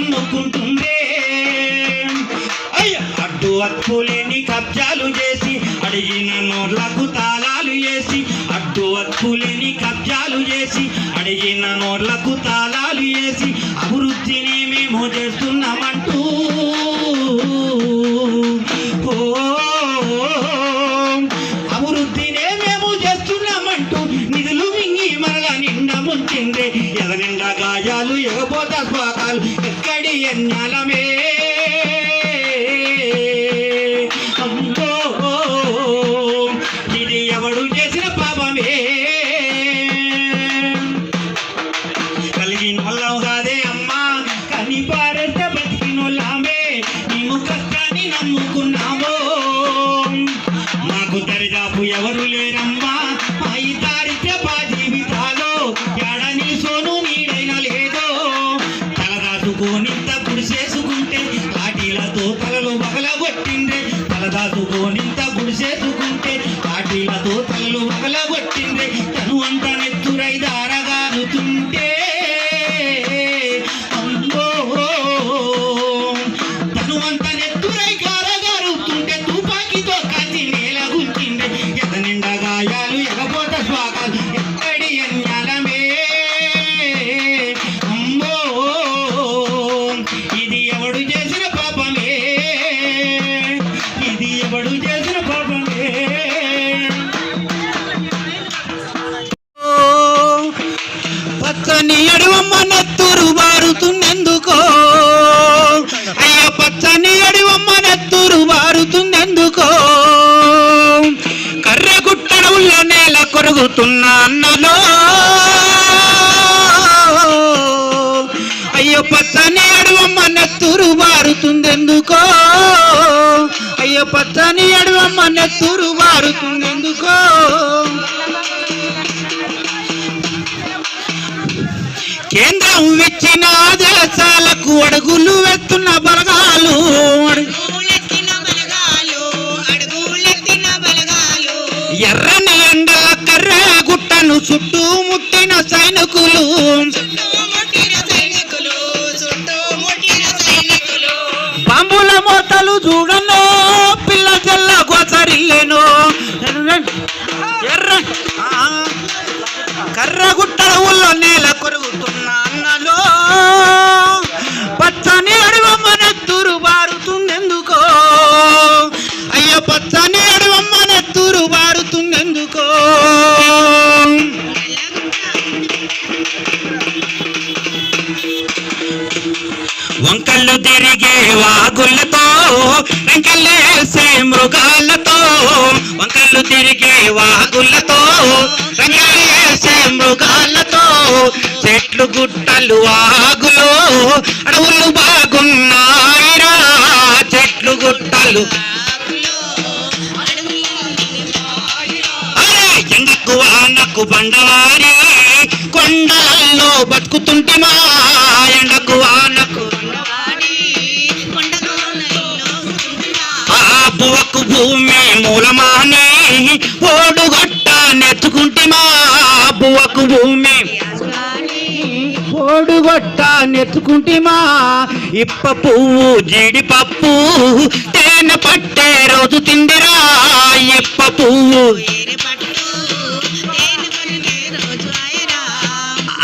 నమ్ముకుంటుండే అయ్య అడ్డు అత్తులేని కబ్జాలు చేసి అడిగిన నోర్లకు తాళాలు వేసి అడ్డు అత్తులేని కబ్జాలు చేసి అడిగిన నోర్లకు తాళాలు వేసి అభివృద్ధిని మేము చేస్తున్నామంటూ. ఓ, అభివృద్ధినే మేము చేస్తున్నామంటూ నిధులు మింగి మరల నిండా ముంచిందే. என் நலமே తలదాచుకోనింత గుడిసేసుకుంటే లాఠీలతో తలలు పగలగొట్టిండ్రే తను అంత నెత్తురై దారగారుతుంటే ఇది చేసిన పాపమే. పచ్చని అడివమ్మ నెత్తురు బారుతుందెందుకో అయ్యో పచ్చని అడివమ్మ నెత్తురు బారుతుందెందుకో కర్రె గుట్టడవుల్లో నేల కొరుగుతున్న అన్నలో. అయ్యో పచ్చని అడవమ్మ నెత్తురు పచ్చని అడవమ్మ నెత్తురు బారుతుందెందుకో కేంద్రం ఇచ్చిన ఆదేశాలకు అడుగులు వెత్తున్న బలగాలు ఎర్రని ఎండల కర్రె గుట్టను చుట్టూ ముట్టిన సైనికులు. బాంబుల మోతలు చూడను కర్రగుట్టల ఊళ్ళో నేల కొరుగుతున్న అన్నలో పచ్చని అడవమ్మ నెత్తురు బారుతుందెందుకో అయ్యో పచ్చని అడవమ్మ నెత్తురు బారుతుందెందుకో వంకళ్ళు తిరిగే వాగులతో వెంకళ్ళు తిరిగే వాగులతో రంకెళ్ళేసే మృగాలతో చెట్లు గుట్టలు వాగులో అడవులు బాగున్నాయిరా చెట్లు గుట్టలు. అరే ఎండకు వానకు బండవారి కొండలలో బతుకుతుంటిమా ఎండకు వానకు భూమి మూలమానే ఓడుగొట్ట నెత్తుకుంటిమా బువకు భూమి. ఓడుగొట్ట నెత్తుకుంటిమా ఇప్ప పువ్వు జీడిపప్పు తేనె పట్టే రోజు తిందిరా ఇప్ప పువ్వు.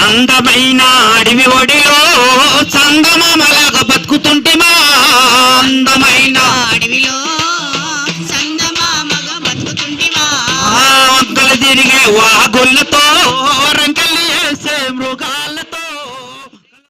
అందమైన అడవి ఒడిలో చందమామలాగా ওয়াগুল তোর।